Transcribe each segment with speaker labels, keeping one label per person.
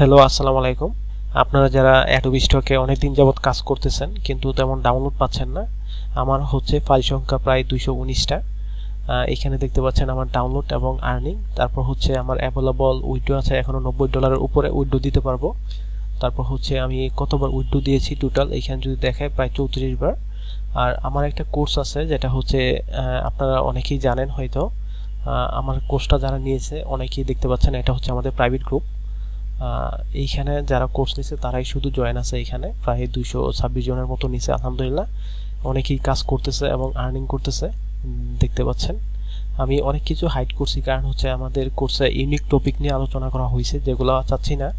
Speaker 1: Hello, আসসালামু আলাইকুম। আপনারা যারা অ্যাডোবি স্টকে অনেক দিন যাবত কাজ করতেছেন, কিন্তু তেমন ডাউনলোড পাচ্ছেন না, আমার হচ্ছে ফাইল সংখ্যা প্রায় দুইশো উনিশটা। এখানে দেখতে পাচ্ছেন আমার ডাউনলোড এবং আর্নিং তারপর হচ্ছে আমার অ্যাভেলেবল উইডো আছে এখনও নব্বই ডলারের উপরে উইডো দিতে পারব। তারপর হচ্ছে আমি কতবার উইডো দিয়েছি টোটাল এখানে যদি দেখায় প্রায় চৌত্রিশ বার আর আমার একটা কোর্স আছে, যেটা হচ্ছে আপনারা অনেকেই জানেন হয়তো। আমার কোর্সটা যারা নিয়েছে, অনেকেই দেখতে পাচ্ছেন, এটা হচ্ছে আমাদের প্রাইভেট গ্রুপ এইখানে যারা কোর্স নিছে, তারাই শুধু জয়েন আছে এখানে প্রায় দুইশো ছাব্বিশ জনের মতো নিছে, আলহামদুলিল্লাহ। অনেকেই কাজ করতেছে এবং আর্নিং করতেছে দেখতে পাচ্ছেন। আমি অনেক কিছু হাইড করছি, কারণ হচ্ছে আমাদের কোর্সে ইউনিক টপিক নিয়ে আলোচনা করা হয়েছে, যেগুলো চাচ্ছি না।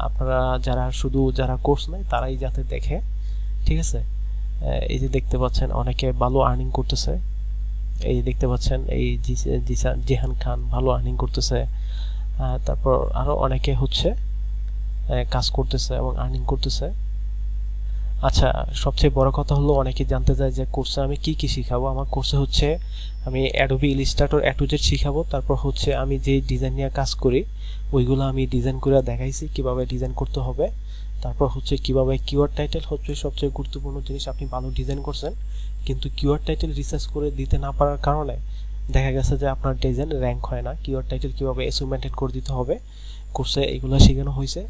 Speaker 1: আপনারা যারা শুধু যারা কোর্স নেয়, তারাই যাতে দেখে। ঠিক আছে? এই যে দেখতে পাচ্ছেন, অনেকে ভালো আর্নিং করতেছে। এই দেখতে পাচ্ছেন, এই জিসা- জিসা- জিহান খান ভালো আর্নিং করতেছে। তারপর আরও অনেকে হচ্ছে কাজ করতেছে এবং আর্নিং করতেছে। আচ্ছা সবচেয়ে বড় কথা হলো অনেকে জানতে চায় যে কোর্সে আমি কি কি শিখাবো। আমার কোর্সে হচ্ছে আমি অ্যাডোবি ইলিস্ট্রেটর অ্যাটুজেট শিখাবো। তারপর হচ্ছে আমি যে ডিজাইন নিয়ে কাজ করি, ওইগুলো আমি ডিজাইন করে দেখাইছি, কীভাবে ডিজাইন করতে হবে। তারপর হচ্ছে কীভাবে কিওয়ার্ড টাইটেল হচ্ছে সবচেয়ে গুরুত্বপূর্ণ জিনিস। আপনি ভালো ডিজাইন করছেন, কিন্তু কিওয়ার্ড টাইটেল রিসার্চ করে দিতে না পারার কারণে দেখা গেছে যে আপনার ডিজাইন র্যাঙ্ক হয় না কিওয়ার্ড টাইটেল কীভাবে এসু করে দিতে হবে কোর্সে এগুলো শেখানো হয়েছে।